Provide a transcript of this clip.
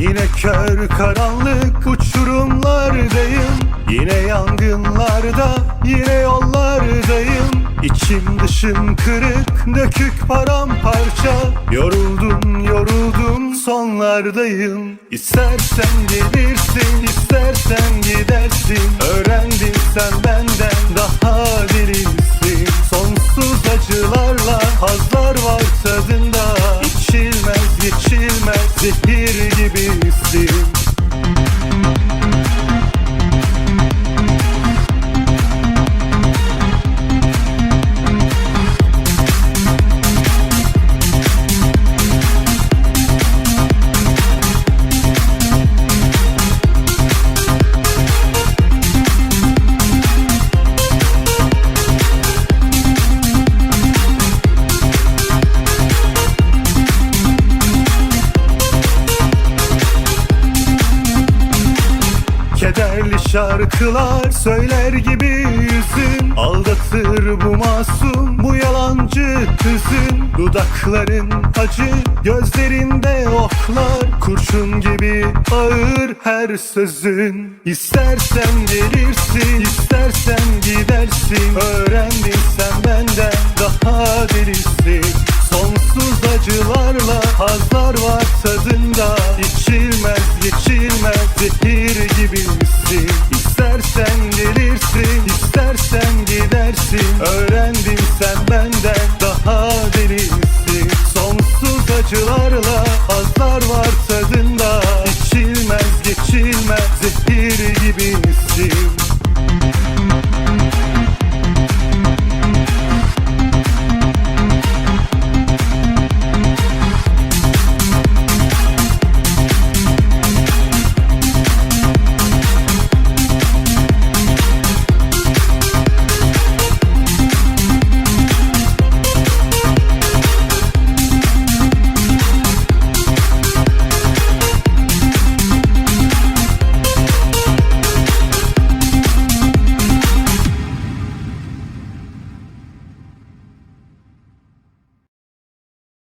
Yine kör karanlık uçurumlardayım. Yine yangınlarda yine yollardayım. İçim dışım kırık dökük paramparça. Yoruldum yoruldum sonlardayım. İstersen gelirsin istersen gidersin. Öğrendin sen benden daha Kederli şarkılar söyler gibi yüzün. Aldatır bu masum bu yalancı hüzün Dudakların acı gözlerinde oklar. Kurşun gibi ağır her sözün. İstersen gelirsin istersen gidersin. Öğrendin sen benden daha delisin. Sonsuz acılarla hazlar var tadında gidersin Öğrendin sen benden daha delisin. Sonsuz acılarla hazlar var tadında. İçilmez geçilmez